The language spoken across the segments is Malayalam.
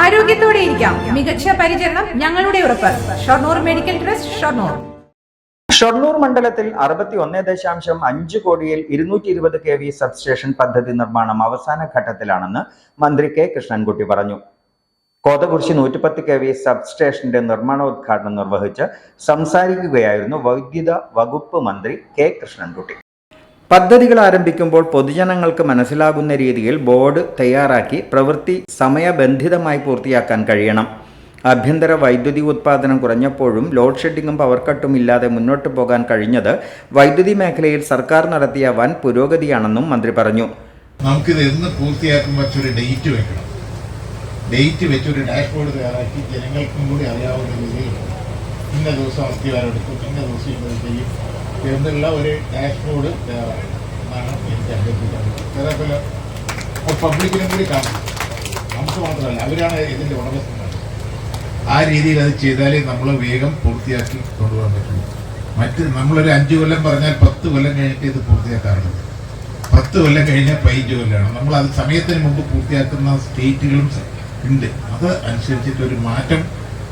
ആരോഗ്യത്തോടെ ഇരിക്കാം. മികച്ച പരിചരണം ഞങ്ങളുടെ ഉറപ്പ്. Shoranur medical trust Shoranur. Shoranur മണ്ഡലത്തിൽ അറുപത്തി ഒന്ന് ദശാംശം അഞ്ച് കോടിയിൽ ഇരുന്നൂറ്റി ഇരുപത് കെ വി സബ്സ്റ്റേഷൻ പദ്ധതി നിർമ്മാണം അവസാന ഘട്ടത്തിലാണെന്ന് മന്ത്രി കെ കൃഷ്ണൻകുട്ടി പറഞ്ഞു. കോതകുറിശി നൂറ്റിപ്പത്ത് കെ വി സബ്സ്റ്റേഷന്റെ നിർമ്മാണോദ്ഘാടനം നിർവഹിച്ച് സംസാരിക്കുകയായിരുന്നു വൈദ്യുത വകുപ്പ് മന്ത്രി കെ കൃഷ്ണൻകുട്ടി. പദ്ധതികൾ ആരംഭിക്കുമ്പോൾ പൊതുജനങ്ങൾക്ക് മനസ്സിലാകുന്ന രീതിയിൽ ബോർഡ് തയ്യാറാക്കി പ്രവൃത്തി സമയബന്ധിതമായി പൂർത്തിയാക്കാൻ കഴിയണം. ആഭ്യന്തര വൈദ്യുതി ഉത്പാദനം കുറഞ്ഞപ്പോഴും ലോഡ് ഷെഡിങ്ങും പവർ കട്ടും ഇല്ലാതെ മുന്നോട്ട് പോകാൻ കഴിഞ്ഞത് വൈദ്യുതി മേഖലയിൽ സർക്കാർ നടത്തിയ വൻ പുരോഗതിയാണെന്നും മന്ത്രി പറഞ്ഞു. നമുക്കിത് എന്ന് പൂർത്തിയാക്കും വെച്ചൊരു ഡേറ്റ് വെക്കണം. ഡേറ്റ് വെച്ചൊരു ഡാഷ്ബോർഡ് തയ്യാറാക്കി ജനങ്ങൾക്കും കൂടി അറിയാവുന്ന രീതിയിൽ ഇന്ന ദിവസം അസ്ഥിവാരം എടുക്കും ഇന്ന ദിവസം ഇത് ചെയ്യും. എന്നുള്ള ഒരു ഡാഷ്ബോർഡ് തയ്യാറാക്കണം എന്നാണ് എനിക്ക് പബ്ലിക്കിനും കൂടി കാണും. നമുക്ക് മാത്രമല്ല അവരാണ് ഇതിന്റെ ഉടമസ്ഥ ആ രീതിയിൽ അത് ചെയ്താലേ നമ്മൾ വേഗം പൂർത്തിയാക്കി കൊണ്ടുപോകാൻ പറ്റുള്ളൂ മറ്റ് നമ്മളൊരു അഞ്ച് കൊല്ലം പറഞ്ഞാൽ പത്ത് കൊല്ലം കഴിഞ്ഞിട്ട് ഇത് പൂർത്തിയാക്കാറുണ്ട് പത്ത് കൊല്ലം കഴിഞ്ഞാൽ പതിനഞ്ച് കൊല്ലമാണ് നമ്മൾ അത് സമയത്തിന് മുമ്പ് പൂർത്തിയാക്കുന്ന സ്റ്റേറ്റുകളും ഉണ്ട്. അത് അനുസരിച്ചിട്ട് ഒരു മാറ്റം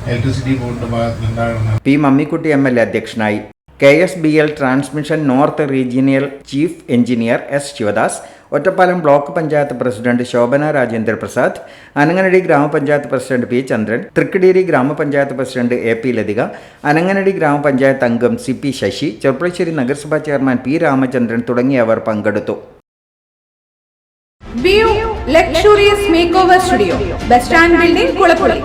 ഇലക്ട്രിസിറ്റി ബോർഡിന്റെ ഭാഗത്ത് ഉണ്ടാകണം. P Mammikutty M L A അധ്യക്ഷനായി. K S B L transmission north regional chief engineer S Sivadas Ottapalam block panchayat president Shobhana Rajendra Prasad Ananganadi ഗ്രാമപഞ്ചായത്ത് പ്രസിഡന്റ് പി ചന്ദ്രൻ തൃക്കടീരി ഗ്രാമപഞ്ചായത്ത് president A P Lathika Ananganadi ഗ്രാമപഞ്ചായത്ത് അംഗം സി പി ശശി ചെർപ്പളശ്ശേരി നഗരസഭാ ചെയർമാൻ പി രാമചന്ദ്രൻ തുടങ്ങിയവർ പങ്കെടുത്തു. Luxurious make building Kulappully